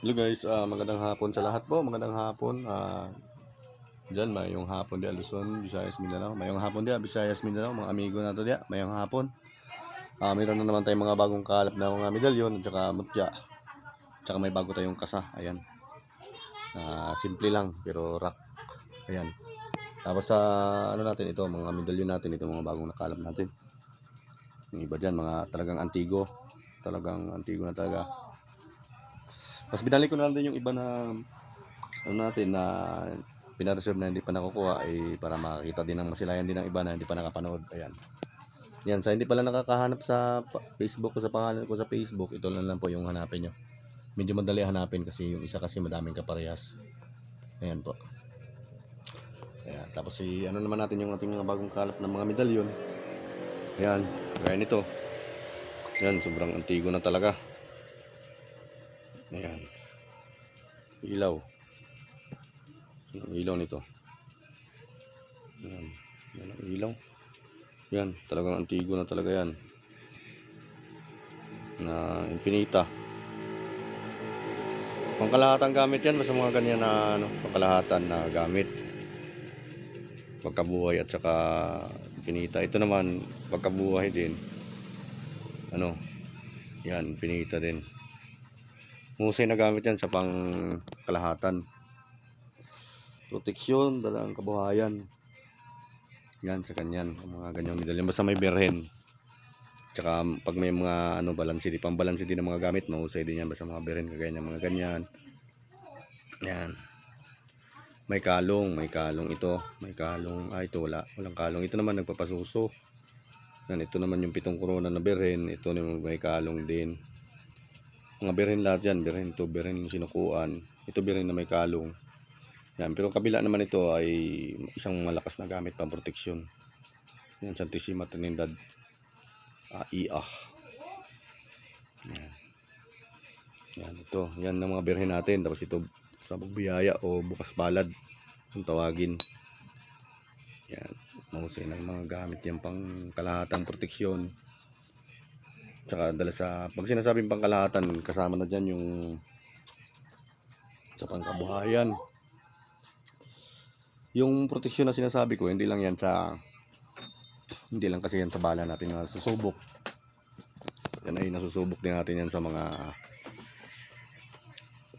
Hello guys, ah, magandang hapon sa lahat po. Magandang hapon. Ah, Diyan, mayong hapon di Luzon, Visayas, Mindanao. Mayong hapon di Visayas, Mindanao. Mga amigo na to di. Mayong hapon. Ah, mayroon na naman tayong mga bagong kalap na mga medalyon at saka mutya. Tsaka may bago tayong kasa. Ayan. Ah, simple lang pero rock. Ayan. Tapos sa ano natin ito, mga medalyon natin ito mga bagong nakalap natin. Yung iba dyan, mga talagang antigo. Talagang antigo na talaga. Mas binalik ko na lang din yung iba na ano natin na pinareserve na hindi pa nakukuha ay para makakita din ng masilayan din ng iba na hindi pa nakapanood. Ayan. Yan, sa hindi pala nakakahanap sa Facebook ko sa pangalan ko sa Facebook, ito lang lang po yung hanapin nyo. Medyo madali hanapin kasi yung isa kasi madaming kaparehas. Ayan po. Ayan. Tapos si ano naman natin yung ating mga bagong kalap ng mga medalyon. Ayan, kaya nito. Ayan, sobrang antigo na talaga. Ayan. Ilaw. Ang ilaw nito. Ayan. Yan ang ilaw. Yan. Talagang antigo na talaga yan. Na infinita. Pangkalahatan gamit yan. Basta mga ganyan na ano, pangkalahatan na gamit. Pagkabuhay at saka infinita. Ito naman, pagkabuhay din. Ano, yan, infinita din. Musay na gamit yan sa pang kalahatan. Proteksyon, dalang kabuhayan. Yan sa kanyan, mga ganyang medalyon. Basta may berhen. Tsaka pag may mga ano balansi, di pang balansi din ng mga gamit, mahusay din yan. Basta mga berhen, kagaya ng mga ganyan. Yan. May kalong, may kalong ito. May kalong, ah ito wala. Walang kalong. Ito naman nagpapasuso. Yan, ito naman yung pitong corona na berhen. Ito naman may kalong din. Mga berhen lahat yan. Berhen to, yung sinukuan. Ito berhen na may kalong. Yan, pero ang kabila naman ito ay isang malakas na gamit pang proteksyon. Yan, Santissima Trinidad. Ah, IA. Yan. Yan, ito. Yan ang mga berhen natin. Tapos ito, sabog biyaya o bukas palad. Kung tawagin. Yan. Mahusay ng mga gamit yan pang kalahatang proteksyon. Tsaka dala sa, pag sinasabing pangkalahatan, kasama na dyan yung sa pangkabuhayan. Yung proteksyon na sinasabi ko, hindi lang yan sa, hindi lang kasi yan sa bala natin na susubok. Yan ay nasusubok din natin yan sa mga,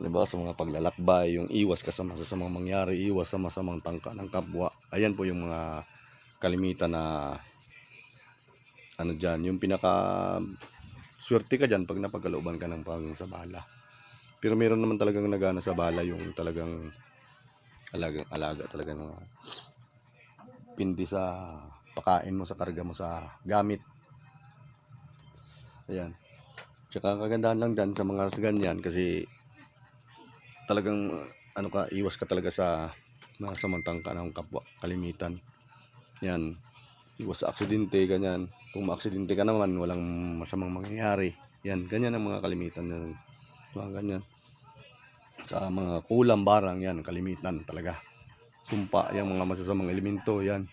diba, sa mga paglalakbay, yung iwas ka sa masasamang mangyari, iwas sa masamang tangka ng kapwa. Ayan po yung mga kalimitan na, ano dyan, yung pinaka, swerte ka dyan pag napagkalooban ka ng pang sa bala. Pero meron naman talagang nagana sa bala yung talagang alagang alaga talaga ng pindi sa pakain mo sa karga mo sa gamit. Ayan. Tsaka kagandahan lang dyan sa mga ganyan kasi talagang uh, ano ka iwas ka talaga sa masamantang ka ng kapwa kalimitan. Yan. Iwas sa aksidente ganyan. Kung maaksidente ka naman walang masamang mangyayari. Yan, ganyan ang mga kalimitan ng mga ganyan. Sa mga kulang barang yan kalimitan talaga. Sumpa yung mga masasamang elemento yan.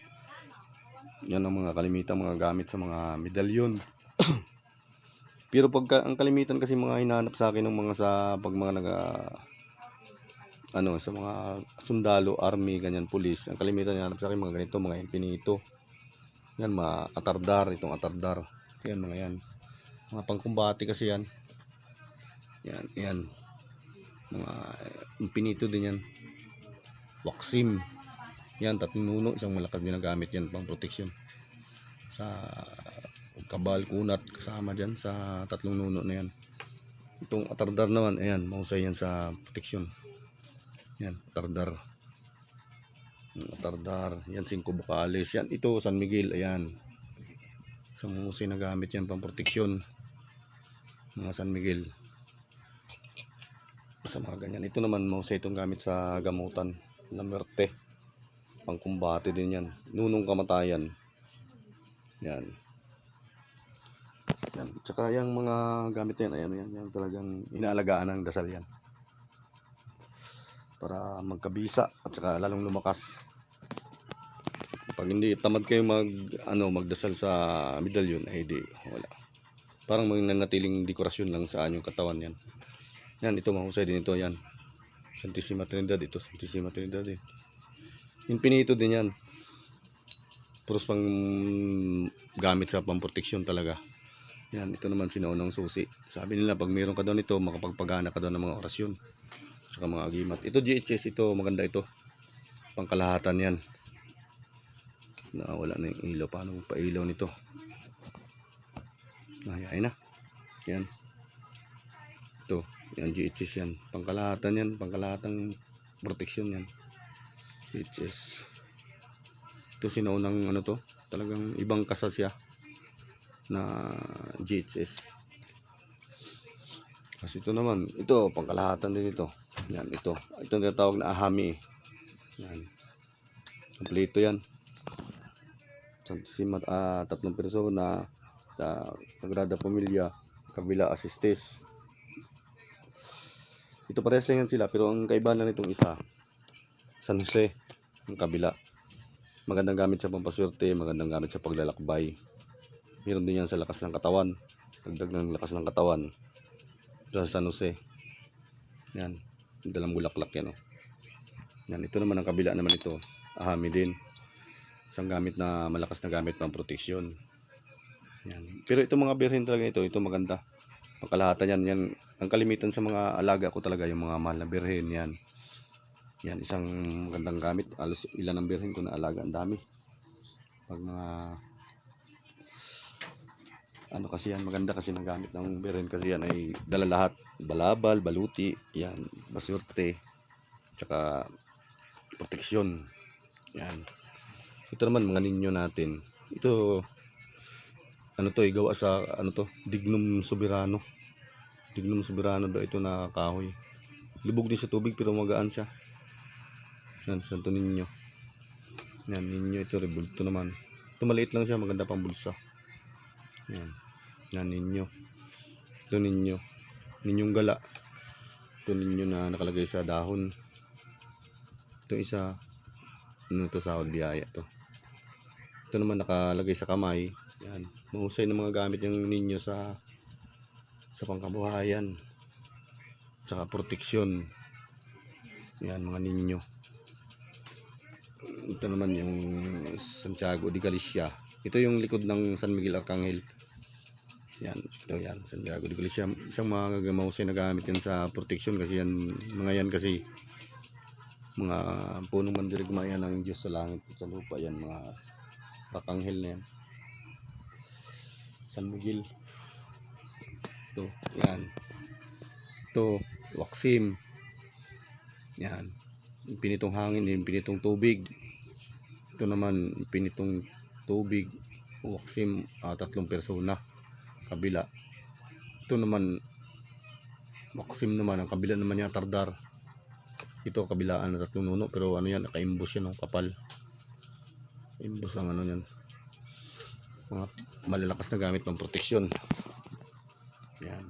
Yan ang mga kalimitan mga gamit sa mga medalyon. Pero pag ang kalimitan kasi mga hinahanap sa akin ng mga sa pag mga naga ano sa mga sundalo army ganyan pulis ang kalimitan hinahanap sa akin mga ganito mga infinito yan mga atardar itong atardar. Yan mga yan. Mga pangkumbati kasi yan. Yan yan. Mga infinito din yan. Waxim yan tatlong nuno isang malakas din ang gamit yan pang protection sa kabal kunat kasama dyan sa tatlong nuno na yan. Itong atardar naman ayan mahusay yan sa protection yan atardar Yung atardar yan cinco bucales yan ito San Miguel ayan isang mahusay na gamit yan pang protection mga San Miguel sa mga ganyan. Ito naman, mahusay itong gamit sa gamutan na merte. Pangkumbate din yan. Nunong kamatayan. Yan. Yan. Tsaka yung mga gamit yan, ayan, yan, yan talagang inaalagaan ng dasal yan. Para magkabisa at saka lalong lumakas. Pag hindi tamad kayo mag ano magdasal sa medalyon ay di wala. Parang mananatiling dekorasyon lang sa anyong katawan yan. Yan, ito mahusay din ito, yan. Santissima Trinidad, ito Santissima Trinidad din. Infinito din yan. Puros pang gamit sa pamproteksyon talaga. Yan, ito naman sinaunang susi. Sabi nila, pag meron ka daw nito, makapagpagana ka daw ng mga orasyon. Saka mga agimat. Ito GHS, ito, maganda ito. Pangkalahatan yan. Nawala na yung ilaw. Paano pa-ilaw nito? Nahayain na. Yan. Ito. Yan, GHS yan. Pangkalahatan yan. Pangkalahatang proteksyon yan. GHS. Ito sinaunang ano to. Talagang ibang kasa siya na GHS. Kasi ito naman, ito, pangkalahatan din ito. Yan, ito. Ito ang tinatawag na ahami. Yan. Kompleto yan. Santissima, ah, tatlong persona, sa Sagrada Familia, kabila Asistes. Ito parehas lang yan sila, pero ang kaibahan lang nitong isa, San Jose, ang kabila. Magandang gamit sa pampaswerte, magandang gamit sa paglalakbay. Meron din yan sa lakas ng katawan. Dagdag ng lakas ng katawan. Sa San Jose. Yan. Dalang bulaklak yan. Oh. Yan. Ito naman ang kabila naman ito. Ahami din. Isang gamit na malakas na gamit pang proteksyon. Yan. Pero ito mga birhen talaga ito. Ito maganda. Pagkalahatan yan. yan. Ang kalimitan sa mga alaga ko talaga yung mga mahal na birhen. Yan. Yan. Isang magandang gamit. Alos ilan ang birhen ko na alaga. Ang dami. Pag mga ano kasi yan, maganda kasi ng gamit ng beren kasi yan ay dala lahat. Balabal, baluti, yan, baswerte, tsaka proteksyon. Yan. Ito naman mga ninyo natin. Ito ano to, gawa sa ano to, Dignum Soberano. Dignum Soberano daw ito na kahoy. Lubog din sa tubig pero magaan siya. Yan, santo ninyo. Yan, ninyo ito, rebulto naman. Ito maliit lang siya, maganda pang bulsa. Yan. Yan ninyo. Ito ninyo. Ninyong gala. Ito ninyo na nakalagay sa dahon. Ito isa. Ano to sa biyaya to. Ito naman nakalagay sa kamay. Yan. Mahusay ng mga gamit yung ninyo sa sa pangkabuhayan. Tsaka proteksyon. Yan mga ninyo. Ito naman yung Santiago de Galicia. Ito yung likod ng San Miguel Arcangel. Yan, ito yan, Santiago de Galicia. Isang mga mahusay na gamit yan sa protection kasi yan, mga yan kasi mga punong mandirigma yan ng Diyos sa langit at sa lupa yan, mga Arcangel na yan. San Miguel. Ito, yan. Ito, Waksim. Yan. Yung pinitong hangin, yung pinitong tubig. Ito naman, yung pinitong tubig. Waksim, ah, tatlong persona kabila. Ito naman Maxim naman ang kabila naman niya tardar. Ito kabilaan na tatlong nuno pero ano yan nakaimbos yan kapal. Imbos ang ano yan. Mga malalakas na gamit ng proteksyon. Yan.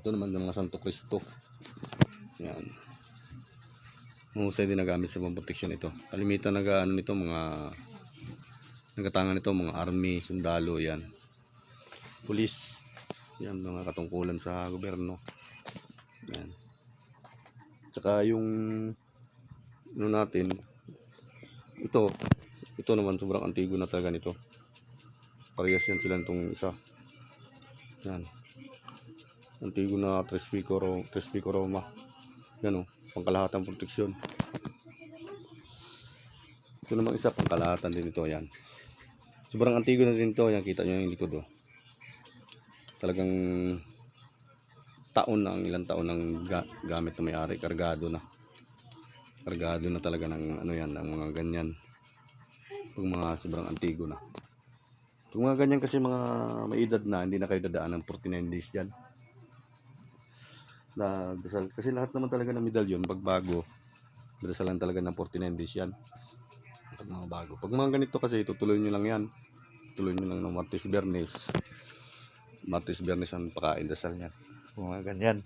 Ito naman ng mga Santo Cristo. Yan. Mahusay din na gamit sa pamproteksyon ito. Kalimitan na ano nito mga nagatangan nito mga army, sundalo yan pulis yan mga katungkulan sa gobyerno yan tsaka yung ano natin ito ito naman sobrang antigo na talaga nito. Parehas yan sila itong isa. Yan. Antigo na tres pico, ro, tres pico Roma. Yan o pangkalahatang proteksyon. Ito namang isa pangkalahatan din ito yan. Sobrang antigo na din ito. Yan kita nyo yung likod o talagang taon na ang ilang taon ng ga- gamit na may-ari. Kargado na. Kargado na talaga ng ano yan ng mga ganyan pag mga sobrang antigo na pag mga ganyan kasi mga may edad na hindi na kayo dadaan ng 49 days dyan na dasal kasi lahat naman talaga ng medalyon pag bago dadasalan talaga ng 49 days yan pag mga bago pag mga ganito kasi tutuloy nyo lang yan tuloy nyo lang ng Martes Bernes Martes Biyernes ang pakain dasal niya. Kung mga ganyan.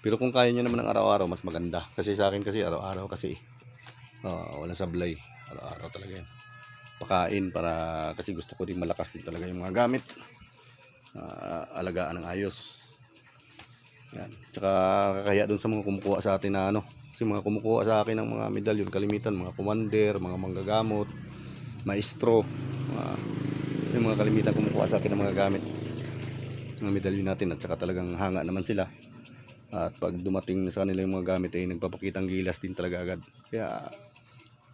Pero kung kaya niya naman ng araw-araw, mas maganda. Kasi sa akin kasi araw-araw kasi uh, walang sablay. Araw-araw talaga yan. Pakain para kasi gusto ko din malakas din talaga yung mga gamit. Uh, alagaan ng ayos. Yan. Tsaka kakaya doon sa mga kumukuha sa atin na ano. Kasi mga kumukuha sa akin ng mga medalyon, kalimitan, mga commander, mga manggagamot, maestro, mga, yung mga kalimitan kumukuha sa akin ng mga gamit. Mga medalyon natin at saka talagang hanga naman sila. At pag dumating sa kanila yung mga gamit ay nagpapakitang gilas din talaga agad. Kaya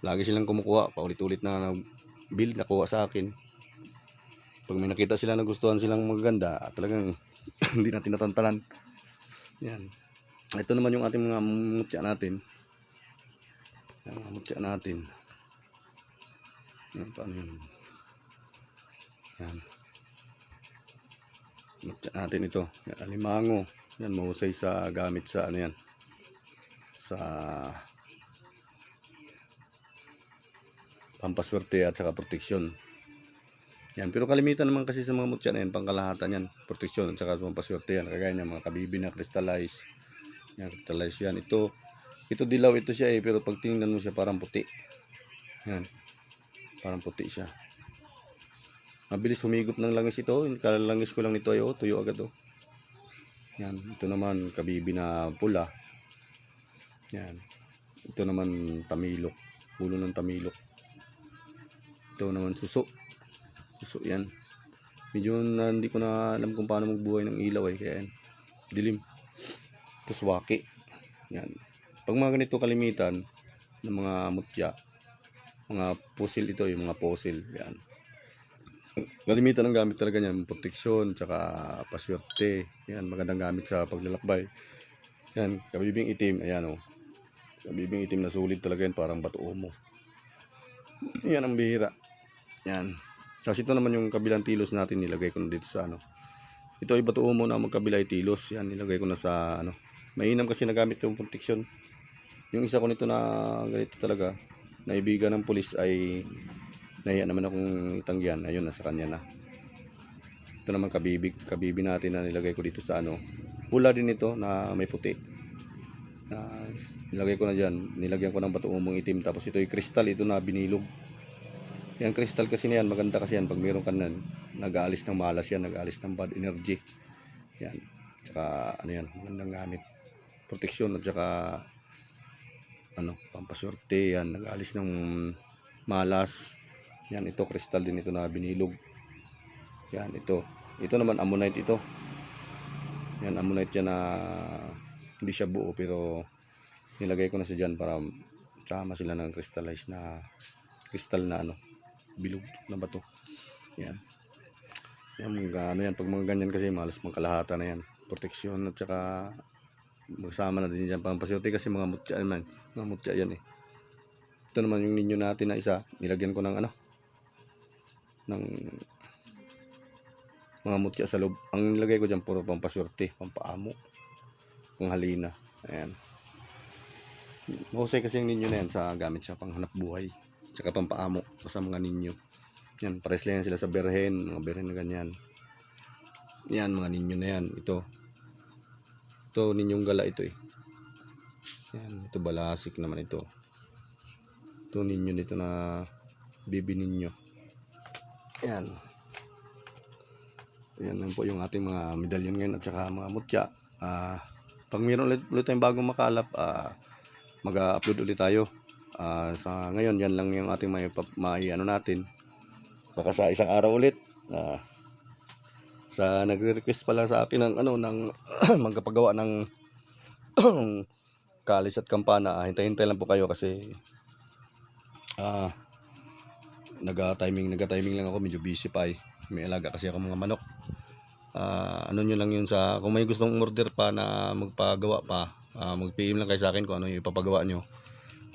lagi silang kumukuha, paulit-ulit na bill na kuha sa akin. Pag may nakita sila na gustuhan silang maganda, talagang hindi natin natantanan. Yan. Ito naman yung ating mga mutya natin. Yan, mga mutya natin. Yan, paano yun? Yan. Mutya natin ito. Yan, alimango. Yan, mahusay sa gamit sa ano yan. Sa pampaswerte at saka proteksyon. Yan, pero kalimitan naman kasi sa mga mutya na yan, pangkalahatan yan, proteksyon at saka pampaswerte yan. Kagaya niya, mga kabibi na crystallize. Yan, crystallize yan. Ito, ito dilaw ito siya eh, pero pag tingnan mo siya parang puti. Yan, parang puti siya. Mabilis humigop ng langis ito. Kalalangis ko lang nito ay oh, tuyo agad oh. Yan, ito naman kabibi na pula. Yan. Ito naman tamilok. Ulo ng tamilok. Ito naman suso. Suso yan. Medyo na, hindi ko na alam kung paano magbuhay ng ilaw eh. Kaya yan. Dilim. Tapos waki. Yan. Pag mga ganito kalimitan ng mga mutya, mga pusil ito, yung mga pusil. Yan. Kalimitan ng gamit talaga niyan, proteksyon, tsaka paswerte. Yan, magandang gamit sa paglalakbay. Yan, kabibing itim, ayan o. Kabibing itim na sulit talaga yan, parang bato mo. Yan ang bihira. Yan. Tapos ito naman yung kabilang tilos natin, nilagay ko dito sa ano. Ito ay bato mo na magkabila tilos. Yan, nilagay ko na sa ano. Mainam kasi nagamit yung proteksyon. Yung isa ko nito na ganito talaga, naibigan ng pulis ay Nahiya naman akong itanggihan. Ayun, nasa kanya na. Ito naman kabibig, kabibi natin na nilagay ko dito sa ano. Pula din ito na may puti. Na nilagay ko na dyan. Nilagyan ko ng bato umong itim. Tapos ito yung kristal. Ito na binilog. Yan kristal kasi na. Maganda kasi yan. Pag meron ka nan, nag-aalis ng malas yan. Nag-aalis ng bad energy. Yan. Tsaka ano yan. Magandang gamit. Proteksyon at saka ano, pampasorte yan. Nag-aalis ng malas. Yan, ito kristal din ito na binilog. Yan, ito. Ito naman ammonite ito. Yan, ammonite yan na hindi siya buo pero nilagay ko na siya dyan para sama sila ng crystallize na kristal na ano, bilog na bato. Yan. Yan, mga, ano yan, pag mga ganyan kasi malas mga kalahata na yan. Proteksyon at saka magsama na din dyan pampasiote kasi mga mutya naman. Mga mutya yan eh. Ito naman yung ninyo natin na isa, nilagyan ko ng ano, ng mga mutya sa loob. Ang nilagay ko dyan puro pampaswerte, pampaamo, pang halina. Ayan. Mahusay kasi yung ninyo na yan sa gamit sa panghanap buhay. Tsaka pampaamo sa mga ninyo. Yan, pares lang sila sa berhen, mga berhen na ganyan. Yan, mga ninyo na yan. Ito. Ito, ninyong gala ito eh. Yan, ito balasik naman ito. Ito ninyo nito na bibi ninyo. Yan. Yan lang po yung ating mga medalyon ngayon at saka mga mutya. Ah, pag mayroon ulit, ulit tayong bagong makalap, ah, mag-upload ulit tayo. Ah, sa ngayon, yan lang yung ating may, may ano natin. Baka sa isang araw ulit. Ah, sa nagre-request pala sa akin ng ano ng magkapagawa ng kalis at kampana. Ah, hintay-hintay lang po kayo kasi ah naga-timing, naga-timing lang ako, medyo busy pa eh. May alaga kasi ako mga manok. Ah, ano nyo lang yun sa, kung may gustong order pa na magpagawa pa, ah, mag-PM lang kayo sa akin kung ano yung ipapagawa nyo.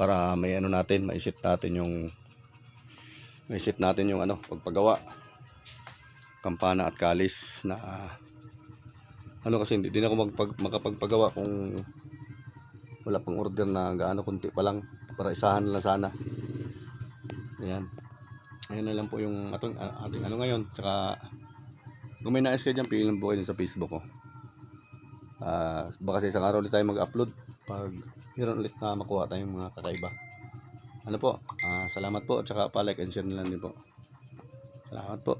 Para may ano natin, maisip natin yung, maisip natin yung ano, pagpagawa. Kampana at kalis na, ano kasi hindi din ako magpag, makapagpagawa kung wala pang order na gaano kunti pa lang para isahan lang sana. Ayan. Ayan na lang po yung ating, ating ano ngayon. Tsaka, kung may nais kayo dyan, piliin lang po kayo sa Facebook ko. Ah, baka sa isang araw ulit tayo mag-upload pag meron ulit na makuha tayong mga kakaiba. Ano po, ah, salamat po, at saka pa-like and share na lang din po. Salamat po.